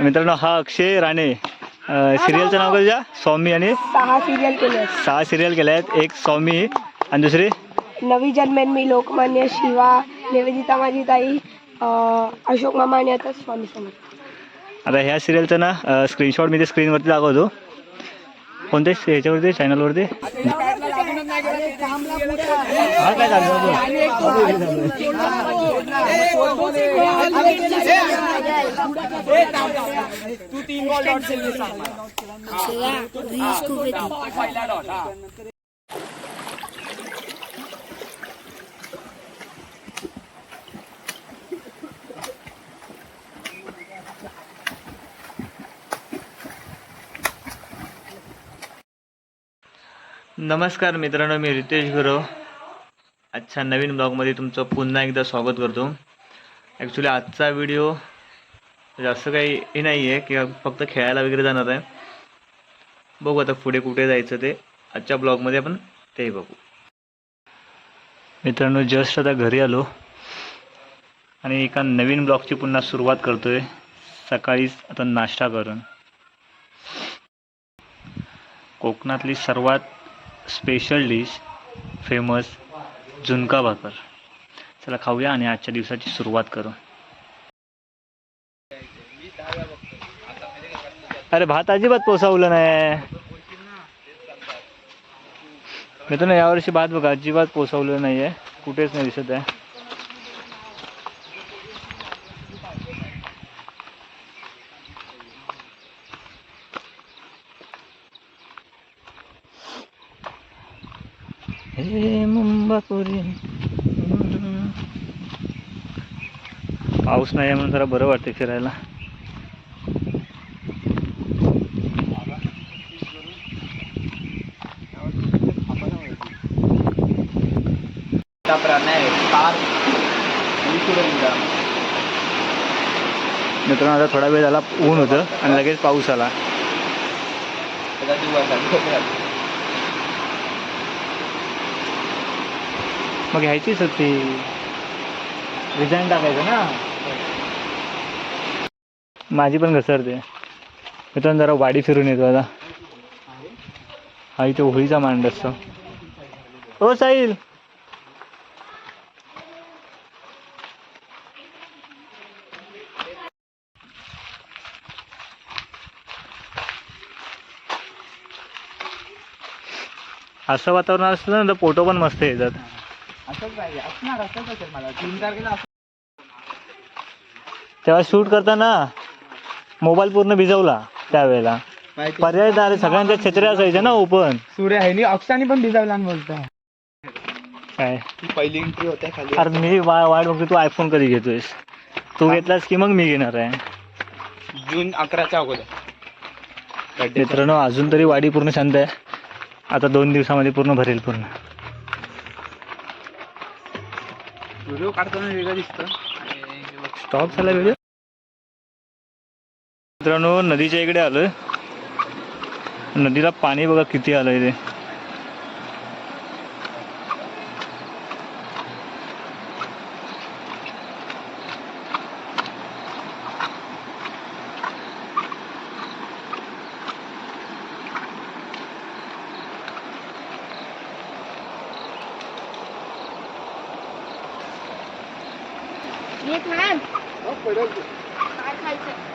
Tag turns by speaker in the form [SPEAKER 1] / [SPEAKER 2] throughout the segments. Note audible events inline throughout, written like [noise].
[SPEAKER 1] मित्रांनो हा अक्षय राणे सिरियलचं नाव कसं स्वामी आणि
[SPEAKER 2] सहा सिरियल केले
[SPEAKER 1] सहा सिरियल केल्या आहेत. एक स्वामी आणि दुसरी?
[SPEAKER 2] नवी जन्मेन मी लोकमान्य शिवा निवेदिता माझी ताई अशोक मामा आणि आता स्वामी समर्थ.
[SPEAKER 1] आता ह्या सिरियलचं ना स्क्रीनशॉट मी ते स्क्रीनवरती दाखवतो. कोणत्या ह्याच्यावरती? चॅनलवरती हा काय चाललं नमस्कार मित्रांनो मी रितेश गुरव आजच्या नवीन ब्लॉगमध्ये तुमचं पुन्हा एकदा स्वागत करतो. ॲक्च्युली आजचा व्हिडिओ जास्त काही हे नाही आहे किंवा फक्त खेळायला वगैरे जाणार आहे. बघू आता पुढे कुठे जायचं ते. आजच्या ब्लॉगमध्ये आपण तेही बघू. मित्रांनो जस्ट आता घरी आलो. आणि एका नवीन ब्लॉगची पुन्हा सुरुवात करतोय. सकाळीच आता नाश्ता करून. कोकणातली सर्वात special dish famous zunka bhakar. चला खाऊया आणि आजच्या दिवसाची सुरुवात करू. अरे भात अजिबात पोसावलं नाही. मित्रांनो यावर्षी भात बघा अजिबात पोसावलं नाही आहे कुठेच नाही दिसत आहे हे मुंबापुरी पाऊस नाही आहे म्हणून जरा बरं वाटते फिरायला. मित्रांनो आता थोडा वेळ झाला ऊन होतं आणि लगेच पाऊस आला. मग घ्यायचीच होती. रिझाईन टाकायचं ना? माझी पण घसरते. मित्रांनो जरा वाडी फिरून येतो आता. हा इथे होळीचा मांड असतो. हो साईल असं वातावरण असलं ना तर फोटो पण मस्त येतात. तेव्हा शूट करताना मोबाईल पूर्ण भिजवला त्यावेळेला. पर्याय दार सगळ्यांच्या छत्र्या असायच्या ना ओपन.
[SPEAKER 3] सूर्य आहे अक्षाने पण भिजावला बोलतो.
[SPEAKER 1] काय?
[SPEAKER 3] पहिली एंट्री होत्या खाली.
[SPEAKER 1] अरे मी वा वाट बघतो तू आयफोन कधी घेतोयस? तू घेतलास की मग मी घेणार आहे?
[SPEAKER 3] जून अकराच्या अगोदर.
[SPEAKER 1] मित्रांनो अजून तरी वाडी पूर्ण शांत आहे. आता दोन दिवसामध्ये पूर्ण भरेल पूर्ण.
[SPEAKER 3] व्हिडिओ काढताना वेगळं दिसतं.
[SPEAKER 1] स्टॉप झाला व्हिडिओ मित्रांनो नदीच्या इकडे आलोय. नदीला पाणी बघा किती आलंय ते.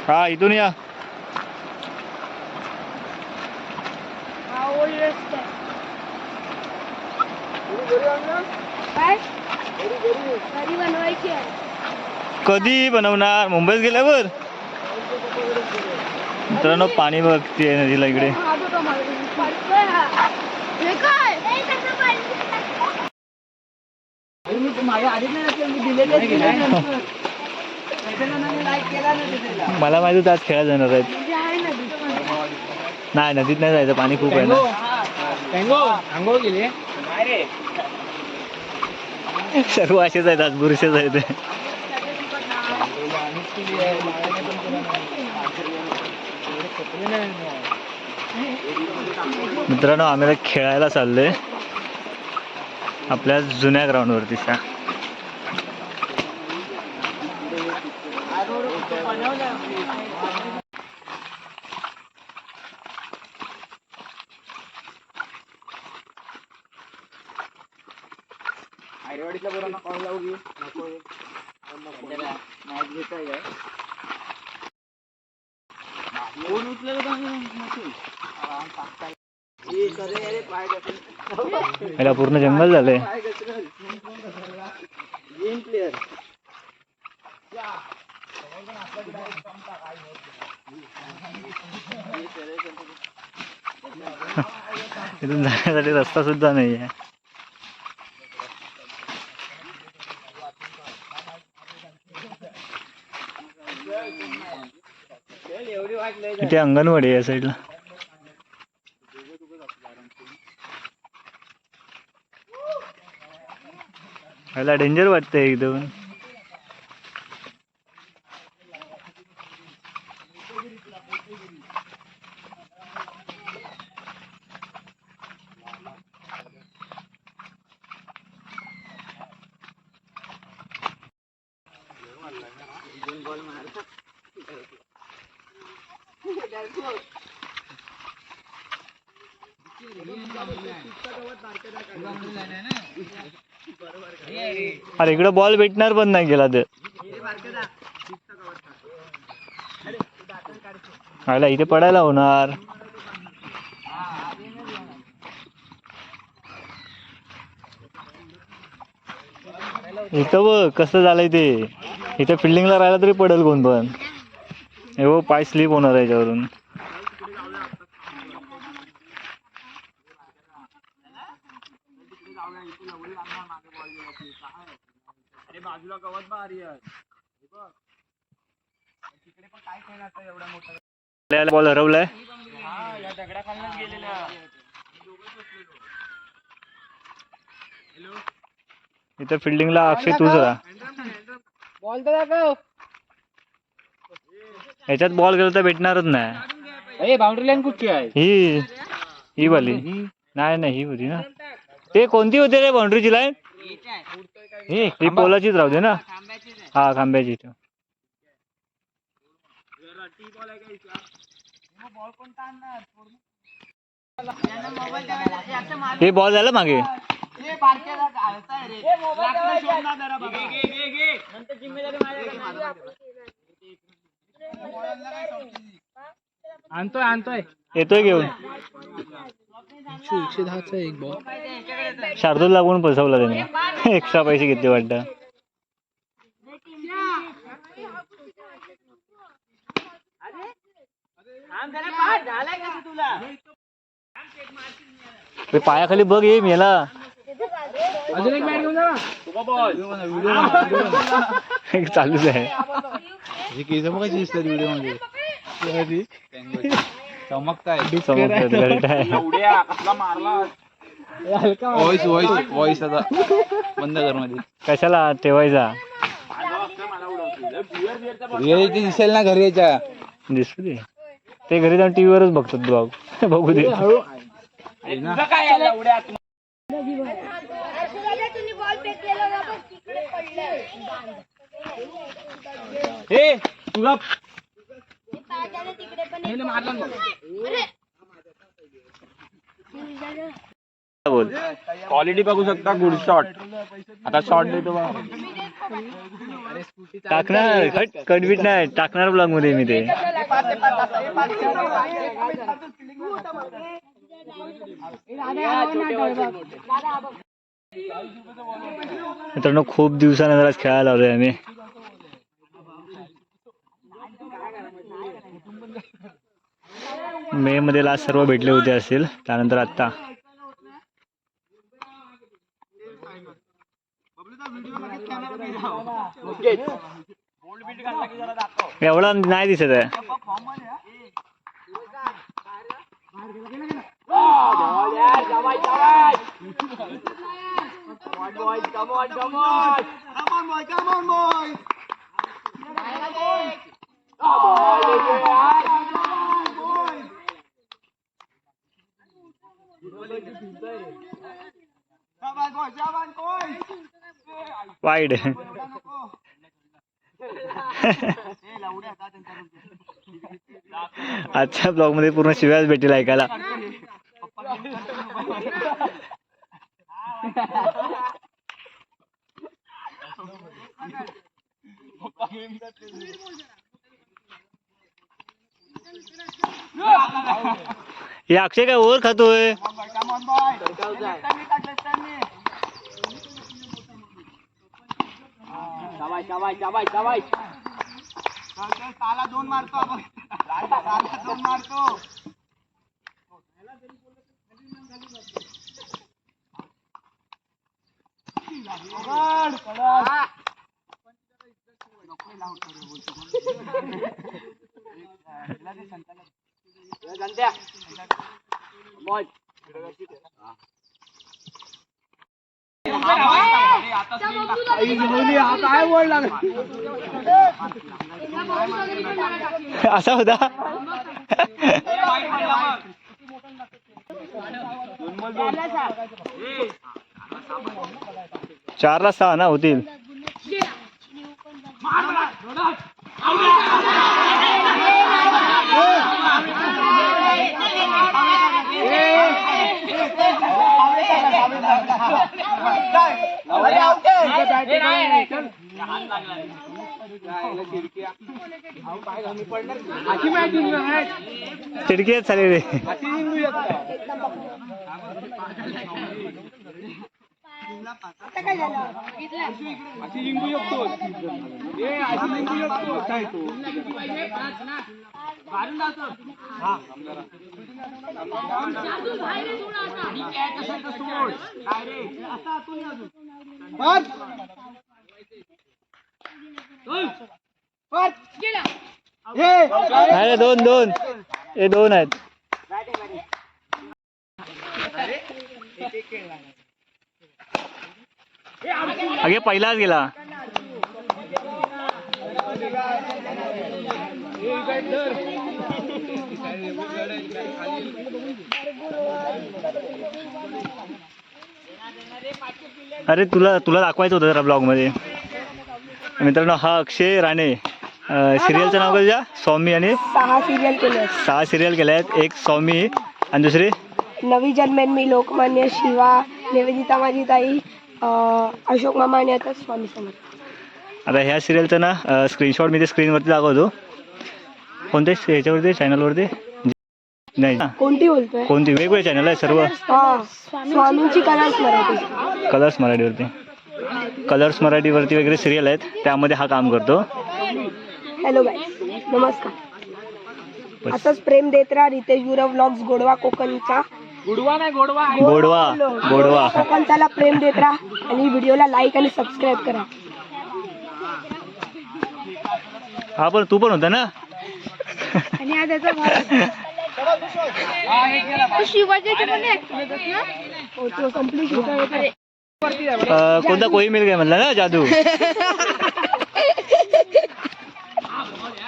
[SPEAKER 1] हा इथून या. कधी बनवणार? मुंबईत गेल्यावर? मित्रांनो पाणी बघ किती आहे नदीला इकडे
[SPEAKER 2] हा. हे
[SPEAKER 1] मला माहिती होतं आज खेळा जाणार आहेत.
[SPEAKER 2] म्हणजे.
[SPEAKER 1] नाही नदीत नाही जायचं पाणी खूप आहे ना. सर्व असेच आहेत आज बुरशेच आहेत. मित्रांनो आम्ही खेळायला चाललोय. आपल्या जुन्या ग्राउंडवरती
[SPEAKER 3] वाईटला पोरांना कॉल लावू की नको मॅच फोन उचलेलं
[SPEAKER 1] याला पूर्ण जंगल झालंय. इथून जाण्यासाठी रस्ता सुद्धा नाही आहे इथे अंगणवाडी आहे या साईडला. याला डेंजर वाटतंय एकदम. इकडं बॉल भेटणार पण नाही गेला तर. आयला इथे पडायला होणार. इथं बघ कसं झालंय ते. इथे फिल्डिंगला राहिला तरी पडेल कोण पण. हे पाय स्लिप होणार याच्यावरून
[SPEAKER 3] अरे बाजूला गवत भारी आहे हे बघ. तिकडे पण काय खेळ असतं एवढा मोठा
[SPEAKER 1] बॉल हरवलाय.
[SPEAKER 3] हा
[SPEAKER 1] इथं फिल्डिंगला अक्षय राहा.
[SPEAKER 3] बॉल तर दाखव.
[SPEAKER 1] याच्यात बॉल गेला तर भेटणारच नाही.
[SPEAKER 3] बाउंड्री लाईन कुठची आहे?
[SPEAKER 1] ही ही वाली. नाही नाही ही होती ना. ते कोणती होती रे बाउंड्रीची लाईन ही पोलाचीच राहू दे ना. हा खांब्याची. हे बॉल झाला मागे.
[SPEAKER 3] आणतोय आणतोय.
[SPEAKER 1] येतोय घेऊन.
[SPEAKER 3] एकशे दहाचा एक बॉल
[SPEAKER 1] शार्दूल लागून फसवला त्याने. [laughs] एक्स्ट्रा पैसे घेतले वाटतं. ते पायाखाली बघ ये मेला.
[SPEAKER 3] अजून एक बॅट घेऊन जा.
[SPEAKER 1] चालूच आहे.
[SPEAKER 3] व्हिडिओमध्ये चमकताय. व्हॉइस व्हॉइस व्हॉइस आता बंद कर मध्ये.
[SPEAKER 1] कशाला ठेवायचा?
[SPEAKER 3] रिअलिटी दिसेल ना घरी याच्या.
[SPEAKER 1] दिसू दे. ते घरी जाऊन टीव्ही वरच बघतात ब्लॉग. [laughs] बघू दे.
[SPEAKER 3] हे तुला
[SPEAKER 1] बोल.
[SPEAKER 3] क्वालिटी बघू शकता गुड शॉट आता शॉट देतो बघा
[SPEAKER 1] टाकणार कट कटबीट नाही टाकणार ब्लॉगमध्ये मी ते. मित्रांनो खूप दिवसानंतर आज खेळायला आलोय आम्ही. मे मध्ये लास्ट सर्व भेटले होते असेल त्यानंतर आता एवढा नाही दिसत आहे. वाइड अच्छा ब्लॉग मध्ये पूर्ण शिव्याच भेटेल ऐकायला. हे अक्षय काय ओर खातोय?
[SPEAKER 3] शाबाय शाबाय शाबाय शाबाय ताला दोन मारतो आपण ताला दोन मारतो काय बोलला
[SPEAKER 1] असा होता? चारला सहा ना होतील. चिडकी चालेल रे.
[SPEAKER 2] आता काय झालं
[SPEAKER 3] अशी लिंबू शकतो ए अशी लिंबू शकतो काय तू
[SPEAKER 1] नाही रे, दोन दोन. हे दोन आहेत. अगे पहिलाच गेला. अरे तुला तुला दाखवायचं होतं जरा ब्लॉगमध्ये मित्रांनो हा अक्षय राणे. सिरियलचं नाव काय तुझ्या? स्वामी आणि?
[SPEAKER 2] सहा सिरियल केले
[SPEAKER 1] सहा सिरियल केल्या आहेत. एक स्वामी आणि दुसरी?
[SPEAKER 2] नवी जन्मेन मी लोकमान्य शिवा निवेदिता माझी ताई अशोक मामा आणि आता स्वामी समर्थ.
[SPEAKER 1] आता ह्या सिरियलचं ना स्क्रीनशॉट मी ते स्क्रीनवरती दाखवतो. कोणत्या ह्याच्यावरती? चॅनलवरती नाही. ना
[SPEAKER 2] कोणती बोलतोय?
[SPEAKER 1] कोणती? वेगवेगळे चॅनल आहे सर्व.
[SPEAKER 2] हा स्वामींची कलाच मराठी.
[SPEAKER 1] कलर्स मराठीवरती. कलर्स मराठीवरती वगैरे सिरियल आहेत. त्यामध्ये हा काम करतो.
[SPEAKER 2] हॅलो गाय नमस्कार. असंच प्रेम देत राहा रितेश गुरव व्लॉग्स गोडवा कोकणचा
[SPEAKER 3] गुडवा नाही गोडवा
[SPEAKER 1] गोडवा
[SPEAKER 2] कोकणचाला प्रेम देत राहा आणि व्हिडिओला लाईक आणि सबस्क्राईब करा.
[SPEAKER 1] हा पण तू पण होता ना?
[SPEAKER 2] आणि हा त्याचा हो, तो कंप्लीट
[SPEAKER 1] अं, कोणता कोई मिल गया म्हणला ना जादू?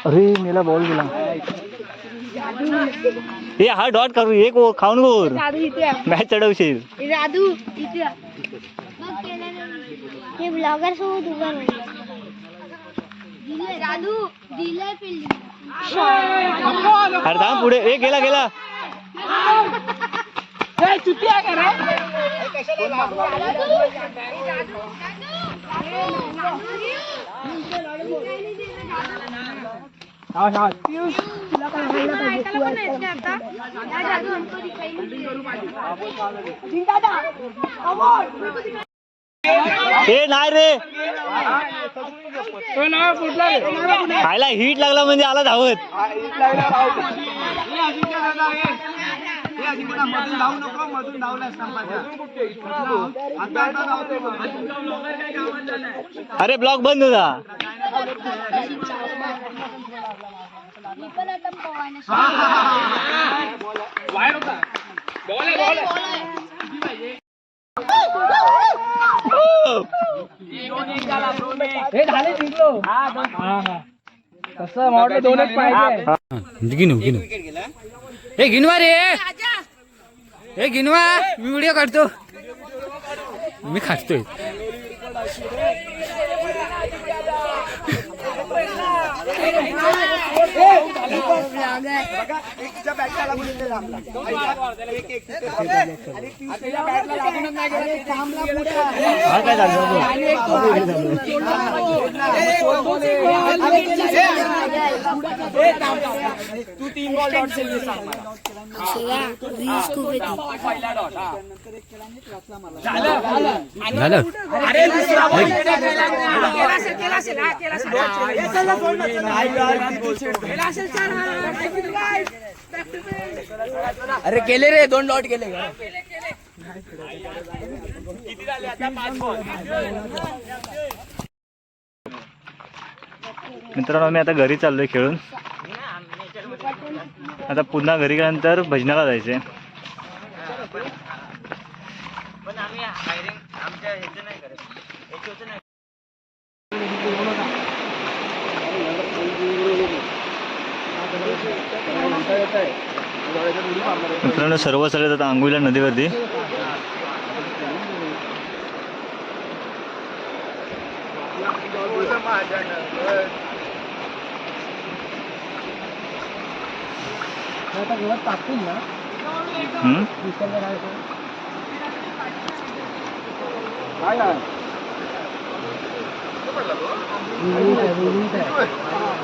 [SPEAKER 1] अरे मेला बॉल गेला. हे हा डॉट करू एक ओ- खाऊन गोर मॅच चढवशील.
[SPEAKER 4] राधू इथे हे ब्लॉगर सोबत उभा दिले राधू दिले फिल्डिंग
[SPEAKER 1] अरे थांब पुढे. ए गेला गेला. [laughs] ए नाही रे. खायला हिट लागला म्हणजे आला धावत.
[SPEAKER 3] मधून धावू नको मधून आता
[SPEAKER 1] होता
[SPEAKER 4] पण आता पोहायला
[SPEAKER 3] हे. झाले जिंकलो कसं म्हटलं दोनच पाहिजे.
[SPEAKER 5] गिनू गिनू हे गिनवा रे. हे गिनवा. मी व्हिडिओ काढतो मी खातोय
[SPEAKER 3] बघा एक तिच्या बॅटला लागून इथे थांबला एक एक तिथे थांबला. आणि तिसऱ्या बॅटला लागूनच नाही गेला, ते थांबला पुढे.
[SPEAKER 1] हा काय झालं
[SPEAKER 3] तो केला तीन बॉल डॉट. पहिला डॉट हा
[SPEAKER 5] झालं
[SPEAKER 3] अरे केला, केला, केला. हे चला, सोड ना, चला.
[SPEAKER 5] अरे केले रे दोन डॉट केले.
[SPEAKER 3] किती झाले आता पाच बॉल
[SPEAKER 1] मित्रांनो मी आता घरी चाललोय खेळून. आता पुन्हा घरी गेल्यानंतर भजनाला जायचंय. मित्रांनो सर्व चालत आता आंघोळीला नदीवरती हम्म?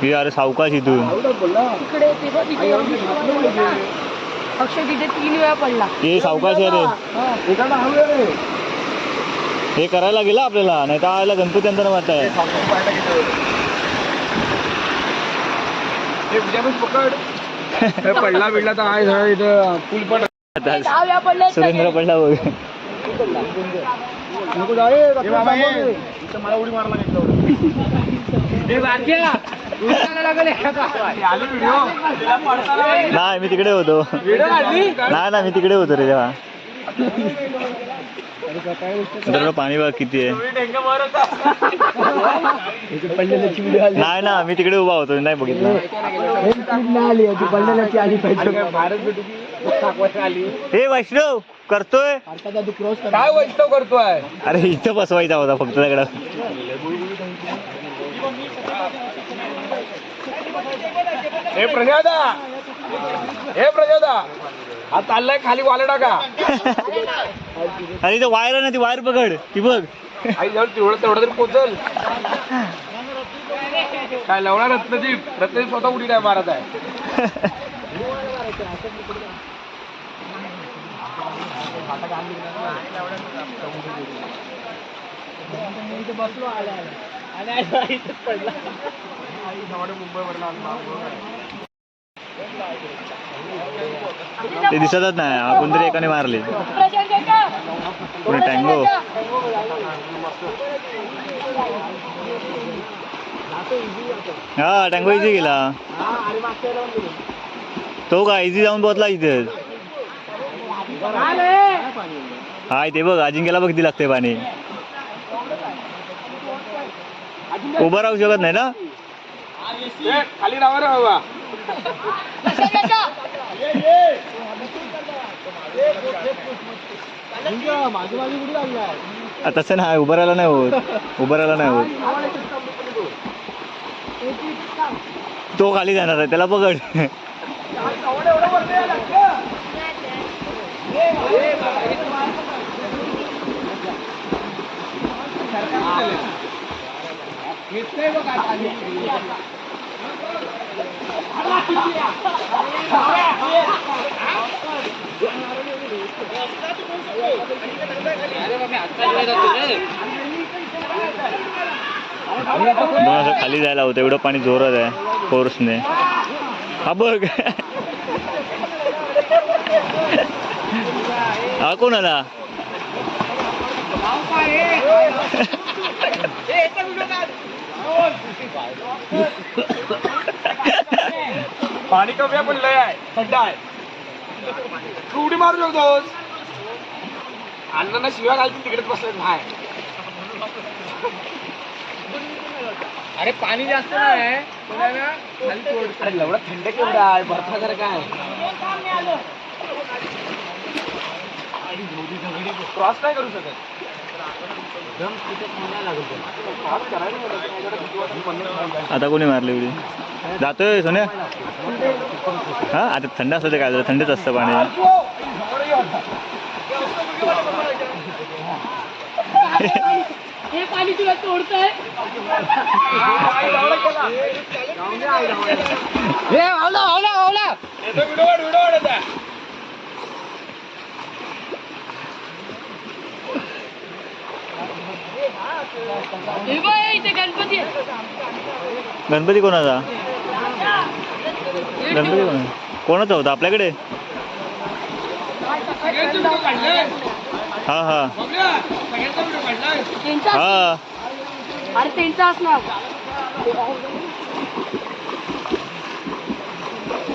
[SPEAKER 1] ही अरे सावकाश इथून
[SPEAKER 2] इकडे ते बघ, तिथे एवढी शिवाय अक्षय तिथे तीन वेळा पडला.
[SPEAKER 1] हे सावकाश आहे रे हे करायला गेलं आपल्याला नाही तर आयला गणपती अंतर मारत आहे.
[SPEAKER 3] पडला बिडला तर आहे इथं पूल पण
[SPEAKER 2] दहा वेळा पडले
[SPEAKER 1] सुरेंद्र पडला बघ.
[SPEAKER 3] नको जा. इथं मला उडी
[SPEAKER 1] नाही मी तिकडे होतो नाही ना मी तिकडे होतो रे तेव्हा मित्रांनो पाणी बघ किती आहे. नाही ना मी तिकडे उभा होतो नाही बघितलं. हे वैष्णव करतोय?
[SPEAKER 3] काय वैष्णव करतोय?
[SPEAKER 1] अरे इथं बसवायचा होता फक्त दगड
[SPEAKER 3] हे प्रजादा! हे प्रजादा! हा चाललाय खाली वाला टाका.
[SPEAKER 1] अरे इथं वायर आहे ना ती वायर पकड. ती बघ.
[SPEAKER 3] आई जवळ तेवढं तेवढं तरी पोचल. काय लवणा रत्नदीप रत्नदीप स्वतः उडी नाही मारत आहे.
[SPEAKER 1] ते दिसतच नाही. हा कोणतरी एकाने मारले. पुढे टँगो हा टँगो इझी गेला तो का इझी जाऊन पोहोचला इथे. हाय ते बघ अजिंक्यला बघ किती लागते पाणी. उभं राहू शकत नाही ना?
[SPEAKER 3] खाली राहा रे बाबा
[SPEAKER 1] तसं नाही उभं राहायला नाही होत. उभं राहायला नाही होत. तो खाली जाणार आहे त्याला पकड. असं खाली जायला होतं एवढं पाणी जोरात आहे फोर्सने हा बघ. हा कोण आला
[SPEAKER 3] पाणी कमी आहे पण लय आहे थंड आहे. तू उडी मारू शकतोस अण्णांना शिव्या घालतील तिकडेच बसलेत नाही अरे पाणी जास्त नाही अरे एवढा थंड केवढा आहे. बर्फासारखा आहे? क्रॉस नाही करू शकत.
[SPEAKER 1] आता कोणी मारली उडी? जातोय सोन्या? हा आता थंड असतं ते काय झालं थंडीच असतं पाणी.
[SPEAKER 2] हे पाणी तुला तोडतंय?
[SPEAKER 5] हे आवला आवला आवला
[SPEAKER 3] येतो व्हिडिओ वाढ व्हिडिओ वाढ आता.
[SPEAKER 2] हे बघ इथे गणपती
[SPEAKER 1] कोणाचा गणपती कोणाचा कोणाचा होता आपल्याकडे हा हा हा
[SPEAKER 2] अरे त्यांचा असणार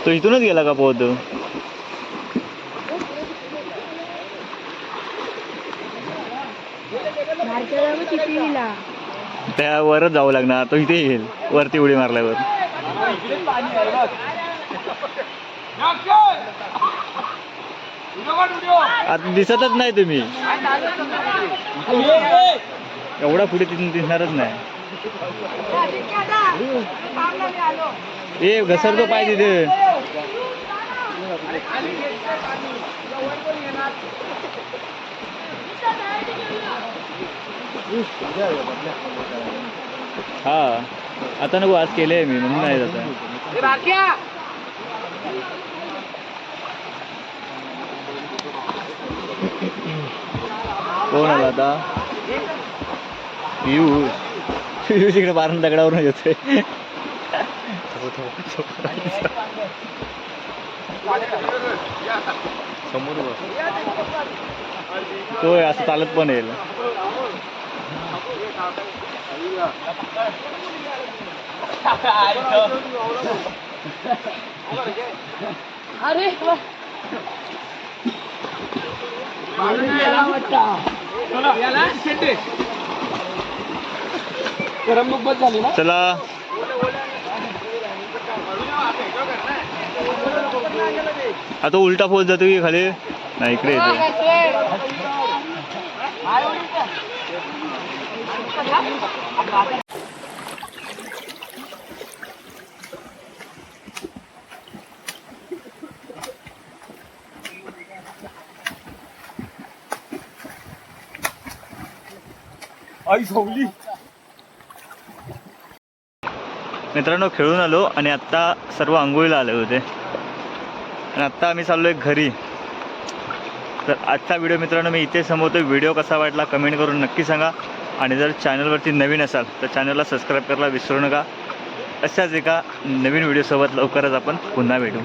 [SPEAKER 1] तो इथूनच गेला का पोहतो त्यावरच जावं लागणार. तो इथे येईल. वरती उडी मारल्यावर. आता दिसतच नाही तुम्ही. एवढा पुढे तिथून दिसणारच नाही. ए घसरतो पाय तिथे. हा. आता नको आज केलंय मी म्हणून नाही जात कोण आला आता? येऊ येऊ तिकडे बारण दगडावरून येतोय. तो असं चालत पण येईल.
[SPEAKER 2] अरे
[SPEAKER 3] करमणूक बस झाली ना
[SPEAKER 1] चला. आता उलटा फोल जातो की खाली? नाही इकडे येतो.
[SPEAKER 3] आई सोवली.
[SPEAKER 1] मित्रांनो खेळून आलो आणि आत्ता सर्व आंघोळीला आले होते. आणि आत्ता आम्ही चाललो आहे घरी. तर आजचा व्हिडिओ मित्रांनो मी इथे संपवतो व्हिडिओ कसा वाटला कमेंट करून नक्की सांगा. आणि जर चॅनलवरती नवीन असाल तर चॅनलला सबस्क्राईब करायला विसरू नका. अशाच एका नवीन व्हिडिओसोबत लवकरच आपण पुन्हा भेटू.